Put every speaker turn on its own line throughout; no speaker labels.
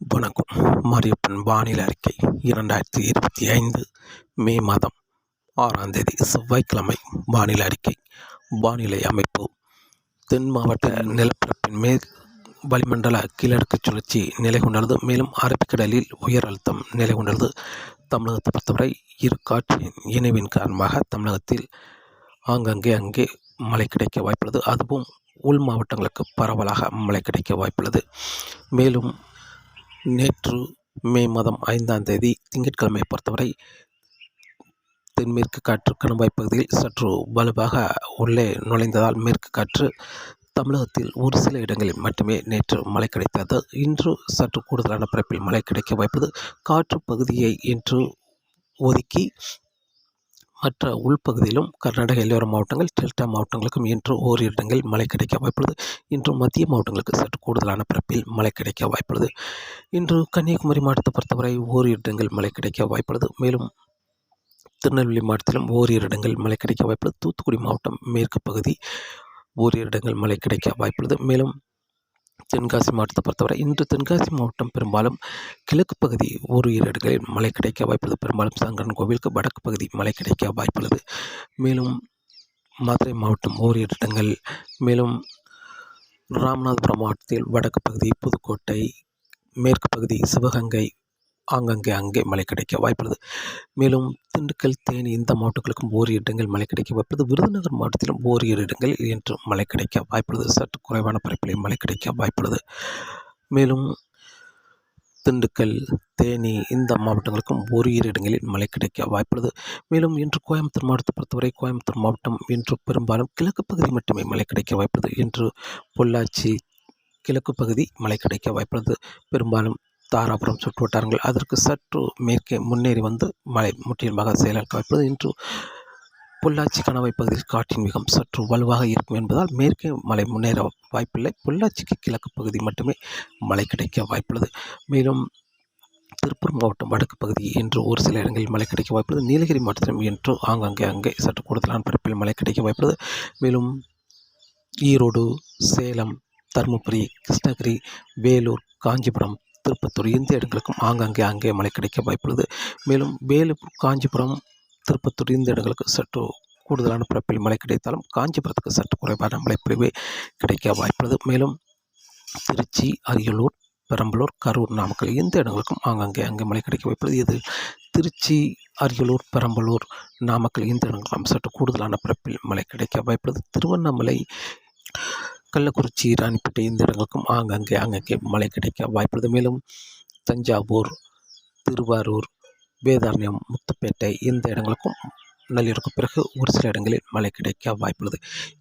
வணக்கம். மாரியப்பன் வானிலை அறிக்கை இரண்டாயிரத்தி இருபத்தி ஐந்து மே மாதம் ஆறாம் தேதி செவ்வாய்க்கிழமை வானிலை அறிக்கை. வானிலை அமைப்பு தென் மாவட்ட நிலப்பரப்பின் மேல் வளிமண்டல கீழடுக்கு சுழற்சி நிலை கொண்டுள்ளது மேலும் அரபிக்கடலில் உயர் அழுத்தம் நிலை கொண்டுள்ளது தமிழகத்தை பொறுத்தவரை இரு காற்றின் இணைவின் காரணமாக தமிழகத்தில் ஆங்கங்கே அங்கே மழை கிடைக்க வாய்ப்புள்ளது. அதுவும் உள் மாவட்டங்களுக்கு பரவலாக மழை கிடைக்க வாய்ப்புள்ளது. மேலும் நேற்று மே மாதம் ஐந்தாம் தேதி திங்கட்கிழமை பொறுத்தவரை தென்மேற்கு காற்று கணவாய் பகுதியில் சற்று வலுவாக உள்ளே நுழைந்ததால் மேற்கு காற்று தமிழகத்தில் ஒரு சில இடங்களில் மட்டுமே நேற்று மழை கிடைத்தது. இன்று சற்று கூடுதலான பரப்பில் மழை கிடைக்க வாய்ப்பது காற்று பகுதியை இன்று ஒதுக்கி மற்ற உள்பகுதியிலும் கர்நாடக எல்லையோர மாவட்டங்கள் டெல்டா மாவட்டங்களுக்கும் இன்று ஓரிரு இடங்களில் மழை கிடைக்க வாய்ப்புள்ளது. இன்று மத்திய மாவட்டங்களுக்கு சற்று கூடுதலான பரப்பில் மழை கிடைக்க வாய்ப்புள்ளது. இன்று கன்னியாகுமரி மாவட்டத்தை பொறுத்தவரை ஓரிரு இடங்கள் மழை கிடைக்க வாய்ப்புள்ளது. மேலும் திருநெல்வேலி மாவட்டத்திலும் ஓரிரு இடங்கள் மழை கிடைக்க வாய்ப்புள்ளது. தூத்துக்குடி மாவட்டம் மேற்கு பகுதி ஓரிரு இடங்கள் மழை கிடைக்க வாய்ப்புள்ளது. மேலும் தென்காசி மாவட்டத்தை பொறுத்தவரை இன்று தென்காசி மாவட்டம் பெரும்பாலும் கிழக்கு பகுதி ஒரு இரு இடங்களில் மழை கிடைக்க வாய்ப்புள்ளது. பெரும்பாலும் சங்கரன் கோவிலுக்கு வடக்கு பகுதி மழை கிடைக்க வாய்ப்புள்ளது. மேலும் மதுரை மாவட்டம் ஓரிரு இடங்கள் மேலும் ராமநாதபுரம் மாவட்டத்தில் வடக்கு பகுதி புதுக்கோட்டை மேற்கு பகுதி சிவகங்கை ஆங்கங்கே அங்கே மழை கிடைக்க வாய்ப்புள்ளது. மேலும் திண்டுக்கல் தேனி இந்த மாவட்டங்களுக்கும் ஓரிரு இடங்கள் மழை கிடைக்க வாய்ப்புள்ளது. விருதுநகர் மாவட்டத்திலும் ஓரிரு இடங்களில் இன்று மழை கிடைக்க வாய்ப்புள்ளது. சற்று குறைவான பரப்பிலையும் மழை கிடைக்க வாய்ப்புள்ளது. மேலும் திண்டுக்கல் தேனி இந்த மாவட்டங்களுக்கும் ஓரிரு இடங்களில் மழை கிடைக்க வாய்ப்புள்ளது. மேலும் இன்று கோயம்புத்தூர் மாவட்டத்தை பொறுத்தவரை கோயம்புத்தூர் மாவட்டம் இன்று பெரும்பாலும் கிழக்கு பகுதி மட்டுமே மழை கிடைக்க வாய்ப்புள்ளது. இன்று பொள்ளாச்சி கிழக்கு பகுதி மழை கிடைக்க வாய்ப்புள்ளது. பெரும்பாலும் தாராபுரம் சுற்று வட்டாரங்கள் அதற்கு சற்று மேற்கே முன்னேறி வந்து மழை முற்றிலுமாக செயலாக்க வாய்ப்புள்ளது இன்று பொள்ளாச்சி கணவாய் பகுதியில் காற்றின் மிகம் சற்று வலுவாக இருக்கும் என்பதால் மேற்கே மழை முன்னேற வாய்ப்பில்லை. பொள்ளாச்சிக்கு கிழக்கு பகுதி மட்டுமே மழை கிடைக்க வாய்ப்புள்ளது. மேலும் திருப்பூர் மாவட்டம் வடக்கு பகுதி இன்று ஒரு சில இடங்களில் மழை கிடைக்க வாய்ப்புள்ளது. நீலகிரி மாவட்டத்திலும் இன்று ஆங்காங்கே அங்கே சற்று கூடுதலான பரப்பில் மழை கிடைக்க வாய்ப்புள்ளது. மேலும் ஈரோடு சேலம் தருமபுரி கிருஷ்ணகிரி வேலூர் காஞ்சிபுரம் திருப்பத்தூர் இந்த இடங்களுக்கும் ஆங்காங்கே அங்கே மழை கிடைக்க வாய்ப்புள்ளது. மேலும் வேலூர் காஞ்சிபுரம் திருப்பத்தூர் இந்த இடங்களுக்கு சற்று கூடுதலான பிறப்பில் மழை கிடைத்தாலும் காஞ்சிபுரத்துக்கு சற்று குறைவான மழைப்பொழிவு கிடைக்க வாய்ப்புள்ளது. மேலும் திருச்சி அரியலூர் பெரம்பலூர் கரூர் நாமக்கல் இந்த இடங்களுக்கும் ஆங்காங்கே அங்கே மழை கிடைக்க வாய்ப்புள்ளது. இது திருச்சி அரியலூர் பெரம்பலூர் நாமக்கல் இந்த இடங்களுக்கும் சற்று கூடுதலான பிறப்பில் மழை கிடைக்க வாய்ப்புள்ளது. திருவண்ணாமலை கள்ளக்குறிச்சி ராணிப்பேட்டை இந்த இடங்களுக்கும் ஆங்காங்கே அங்கங்கே மழை கிடைக்க வாய்ப்புள்ளது. மேலும் தஞ்சாவூர் திருவாரூர் வேதாரண்யம் முத்துப்பேட்டை இந்த இடங்களுக்கும் நள்ளிரவுக்கு பிறகு ஒரு சில இடங்களில் மழை கிடைக்க வாய்ப்புள்ளது.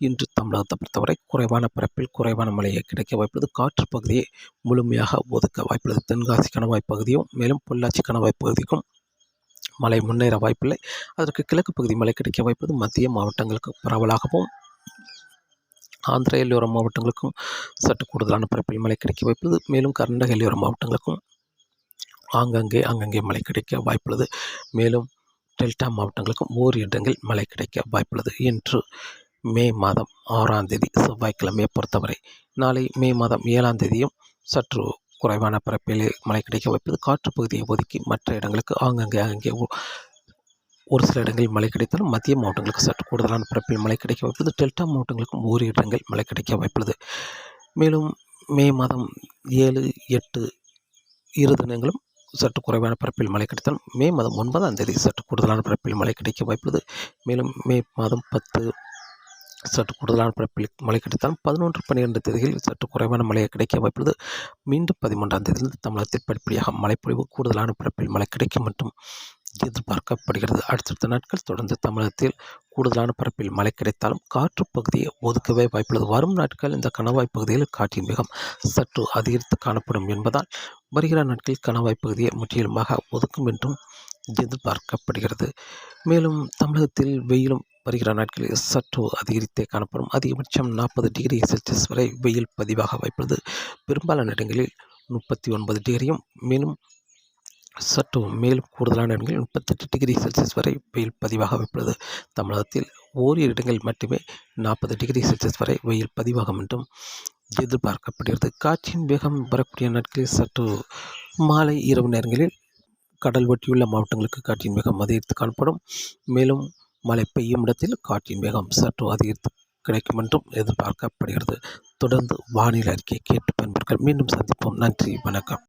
இன்று தமிழகத்தை பொறுத்தவரை குறைவான பரப்பில் குறைவான மழையை கிடைக்க வாய்ப்புள்ளது. காற்று பகுதியை முழுமையாக ஒதுக்க வாய்ப்புள்ளது. தென்காசி கணவாய் பகுதியும் மேலும் பொள்ளாச்சி கணவாய் பகுதிக்கும் மழை முன்னேற வாய்ப்பில்லை. அதற்கு கிழக்கு பகுதி மழை கிடைக்க வாய்ப்பது மத்திய மாவட்டங்களுக்கு பரவலாகவும் ஆந்திர எல்லையோர மாவட்டங்களுக்கும் சற்று கூடுதலான பரப்பில் மழை கிடைக்க வாய்ப்புள்ளது. மேலும் கர்நாடக எல்லையோர மாவட்டங்களுக்கும் ஆங்கங்கே அங்கங்கே மழை கிடைக்க வாய்ப்புள்ளது. மேலும் டெல்டா மாவட்டங்களுக்கும் ஓர் இடங்களில் மழை கிடைக்க வாய்ப்புள்ளது இன்று மே மாதம் ஆறாம் தேதி செவ்வாய்க்கிழமையை பொறுத்தவரை. நாளை மே மாதம் ஏழாம் தேதியும் சற்று குறைவான பரப்பிலே மழை கிடைக்க வாய்ப்பது காற்று பகுதியை ஒதுக்கி மற்ற இடங்களுக்கு ஆங்கங்கே அங்கே ஒரு சில இடங்களில் மழை கிடைத்தாலும் மத்திய மாவட்டங்களுக்கு சற்று கூடுதலான பரப்பில் மழை கிடைக்க வாய்ப்புள்ளது டெல்டா மாவட்டங்களுக்கும் ஓர் இடங்கள் மழை கிடைக்க வாய்ப்புள்ளது. மேலும் மே மாதம் ஏழு எட்டு இரு தினங்களும் சற்று குறைவான பரப்பில் மழை கிடைத்தாலும் மே மாதம் ஒன்பதாம் தேதி சற்று கூடுதலான பரப்பில் மழை கிடைக்க வாய்ப்புள்ளது. மேலும் மே மாதம் பத்து சற்று கூடுதலான பரப்பில் மழை கிடைத்தாலும் பதினொன்று பன்னிரெண்டு தேதிகளில் சற்று குறைவான மழை கிடைக்க வாய்ப்புள்ளது. மீண்டும் பதிமூன்றாம் தேதியிலிருந்து தமிழகத்தில் படிப்படியாக மழைப்பொழிவு கூடுதலான பரப்பில் மழை கிடைக்கும் மற்றும் எதிர்பார்க்கப்படுகிறது. அடுத்தடுத்த நாட்கள் தொடர்ந்து தமிழகத்தில் கூடுதலான பரப்பில் மழை கிடைத்தாலும் காற்று பகுதியை ஒதுக்கவே வாய்ப்புள்ளது. வரும் நாட்கள் இந்த கணவாய் பகுதியில் காற்றின் வேகம் சற்று அதிகரித்து காணப்படும் என்பதால் வருகிற நாட்களில் கணவாய் பகுதியை முற்றிலுமாக ஒதுக்கும் என்றும் எதிர்பார்க்கப்படுகிறது. மேலும் தமிழகத்தில் வெயிலும் வருகிற நாட்களில் சற்று அதிகரித்தே காணப்படும். அதிகபட்சம் நாற்பது டிகிரி செல்சியஸ் வரை வெயில் பதிவாக வாய்ப்புள்ளது. பெரும்பாலான இடங்களில் முப்பத்தி ஒன்பது டிகிரியும் மேலும் சற்று மேலும் கூடுதலான இடங்களில் முப்பத்தெட்டு டிகிரி செல்சியஸ் வரை வெயில் பதிவாக வைப்பது தமிழகத்தில் ஓரிரு இடங்களில் மட்டுமே நாற்பது டிகிரி செல்சியஸ் வரை வெயில் பதிவாகும் என்றும் எதிர்பார்க்கப்படுகிறது. காற்றின் வேகம் வரக்கூடிய நாட்களில் சற்று மாலை இரவு நேரங்களில் கடல் ஒட்டியுள்ள மாவட்டங்களுக்கு காற்றின் வேகம் அதிகரித்து காணப்படும். மேலும் மழை பெய்யும் இடத்தில் காற்றின் வேகம் சற்று அதிகரித்து கிடைக்கும் என்றும் எதிர்பார்க்கப்படுகிறது. தொடர்ந்து வானிலை அறிக்கையை கேட்டு பயன்பெறுங்கள். மீண்டும் சந்திப்போம். நன்றி. வணக்கம்.